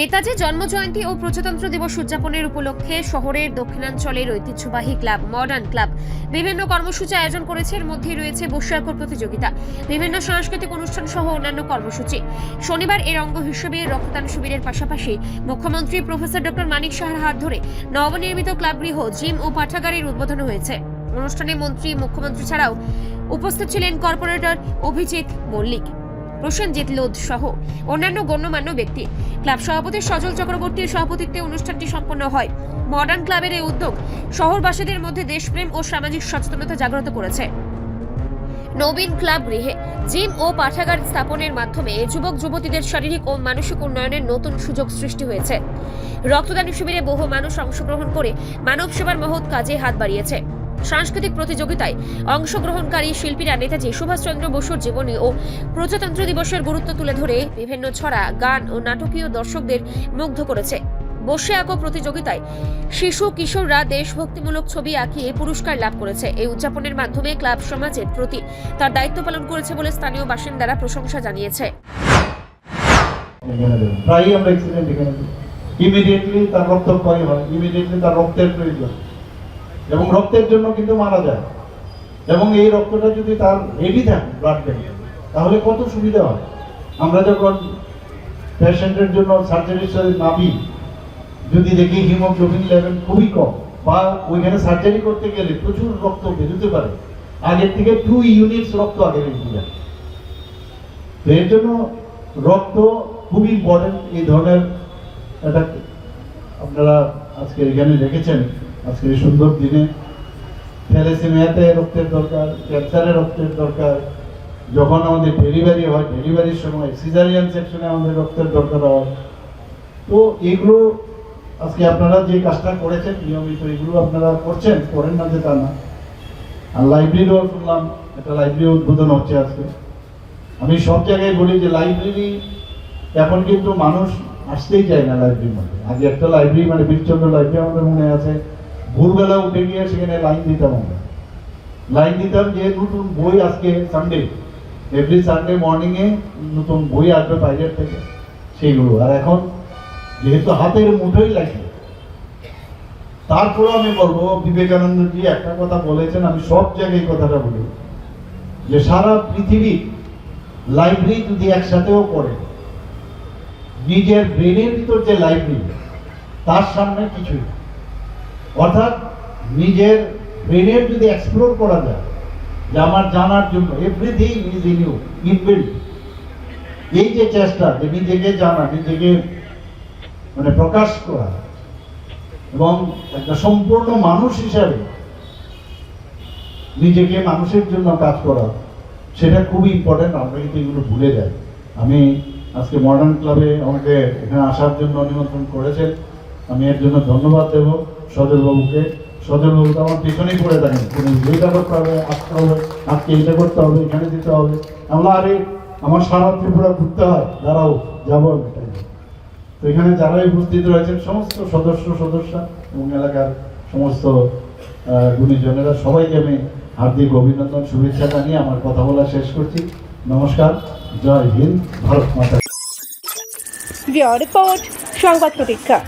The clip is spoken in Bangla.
নেতাজি জন্মজয়ন্তী ও প্রজাতন্ত্র দিবস উদযাপনের উপলক্ষে শহরের দক্ষিণাঞ্চলের ঐতিহ্যবাহী ক্লাব, মডার্ন ক্লাব। বিভিন্ন কর্মসূচি আয়োজন করেছে, এর মধ্যেই রয়েছে বস্যাকর প্রতিযোগিতা। বিভিন্ন সাংস্কৃতিক অনুষ্ঠান সহ অন্যান্য কর্মসূচি। শনিবার এর অঙ্গ হিসেবে রক্তদান শিবিরের পাশাপাশি মুখ্যমন্ত্রী প্রফেসর ডক্টর মানিক সাহার হাত ধরে নবনির্মিত ক্লাব গৃহ জিম ও পাঠাগারের উদ্বোধন হয়েছে। অনুষ্ঠানে মন্ত্রী, মুখ্যমন্ত্রী ছাড়াও উপস্থিত ছিলেন কর্পোরেটর অভিজিৎ মল্লিক। প্রসেনজিৎ লোধ সহ অন্যান্য গণ্যমান্য ব্যক্তি। ক্লাব সভাপতি সজল চক্রবর্তীর সভাপতিত্বে অনুষ্ঠানটি সম্পন্ন হয়। মডার্ন ক্লাবের এই উদ্যোগ শহরবাসীদের মধ্যে দেশপ্রেম ও সামাজিক সচেতনতা জাগ্রত করেছে। নবীন ক্লাব গৃহে জিম ও পাঠাগার স্থাপনের মাধ্যমে যুবক, যুবতীদের শারীরিক ও মানসিক উন্নয়নের নতুন সুযোগ সৃষ্টি হয়েছে। রক্তদান শিবিরে বহু মানুষ অংশগ্রহণ করে মানব সেবার মহৎ কাজে হাত বাড়িয়েছে। সাংস্কৃতিক প্রতিযোগিতায় অংশগ্রহণকারী শিল্পীরা নেতাজি সুভাষচন্দ্র বসুর জীবনী ও প্রজাতন্ত্র দিবসের গুরুত্ব তুলে ধরে বিভিন্ন ছড়া, গান ও নাটকীয় দর্শকদের মুগ্ধ করেছে। বসে আঁকো প্রতিযোগিতায় শিশু কিশোররা দেশভক্তিমূলক ছবি আঁকিয়ে পুরস্কার লাভ করেছে। এই উদযাপনের মাধ্যমে ক্লাব সমাজের প্রতি তার দায়িত্ব পালন করেছে বলে স্থানীয় বাসিন্দারা প্রশংসা জানিয়েছে। প্রায়ই আমরা ইমিডিয়েটলি তার রক্তক্ষয় হয় ইমিডিয়েটলি তার রক্তের প্রয়োজন। এবং রক্তের জন্য কিন্তু মারা যায়। এবং এই রক্তটা যদি তার রেডি থাকে ব্লাড ব্যাংক তাহলে কত সুবিধা হয়? আমরা যখন পেশেন্টের জন্য সার্জারির সাথে নাবি যদি দেখি হিমোগ্লোবিন লেভেল খুবই কম, বা ওইখানে সার্জারি করতে গেলে প্রচুর রক্ত বেরোতে পারে। আগের থেকে টু ইউনিটস রক্ত আগে বেরিয়ে যায় তো এর জন্য রক্ত খুবই ইম্পর্টেন্ট এই ধরনের একটা আপনারা আজকে এখানে রেখেছেন। আজকে এই সুন্দর দিনে থ্যালাসেমিয়াতে রক্তের দরকার, ক্যান্সারে রক্তের দরকার, যখন আমাদের ডেলিভারি হয়, ডেলিভারির সময় সিজারিয়ান সেকশনে আমাদের রক্তের দরকার হয়। তো এগুলো আজকে আপনারা যে কাজটা করেছেন নিয়মিত, এগুলো আপনারা করছেন, করেন না যে তা না। আর লাইব্রেরিও শুনলাম, একটা লাইব্রেরি উদ্বোধন হচ্ছে আজকে। আমি সব জায়গায় বলি যে লাইব্রেরি এখন কিন্তু মানুষ আসতেই চায় না লাইব্রেরির মধ্যে। আগে একটা লাইব্রেরি মানে বীরচন্দ্র লাইব্রেরি আমাদের মনে আছে। ভোরবেলা উঠে গিয়ে সেখানে লাইন দিতাম আমরা। লাইন দিতাম যে নতুন বই আজকে সানডে এভরি সানডে মর্নিংয়ে নতুন বই আসবে বাইরের থেকে। সেইগুলো। আর এখন যেহেতু হাতের মুঠোই লাগে তারপরেও আমি বলব, বিবেকানন্দজি একটা কথা বলেছেন, আমি সব জায়গায় কথাটা বলি। যে সারা পৃথিবী লাইব্রেরি যদি একসাথেও করে নিজের ব্রেনের ভিতর যে লাইব্রেরি তার সামনে কিছুই না। অর্থাৎ নিজের ব্রেনের যদি এক্সপ্লোর করা যায়, যে আমার জানার জন্য everything is in you inbuilt এই যে চেষ্টা, যে নিজেকে জানা, নিজেকে মানে প্রকাশ করা, এবং একটা সম্পূর্ণ মানুষ হিসাবে নিজেকে মানুষের জন্য কাজ করা, সেটা খুবই ইম্পর্টেন্ট আমরা কিন্তু এগুলো ভুলে যাই। আমি আজকে মডার্ন ক্লাবে আমাকে এখানে আসার জন্য নিমন্ত্রণ করেছেন। আমি এর জন্য ধন্যবাদ দেব সজলবাবুকে। সজলবাবু তো আমার পিছনেই পড়ে থাকেন। এইটা করতে হবে, আসতে হবে, আজকে এটা করতে হবে, এখানে দিতে হবে। আমরা আরে, আমার সারা ত্রিপুরা ঘুরতে হয়। দাঁড়াও, যাব এটাই। তো এখানে যারাই উপস্থিত রয়েছেন, সমস্ত সদস্য সদস্য এবং এলাকার সমস্ত গুণীজনেরা, সবাইকে আমি হার্দিক অভিনন্দন, শুভেচ্ছা জানিয়ে আমার কথা বলা শেষ করছি। নমস্কার, জয় হিন্দ, ভারত মাতা রিপোর্ট, সংবাদ প্রতীক্ষা।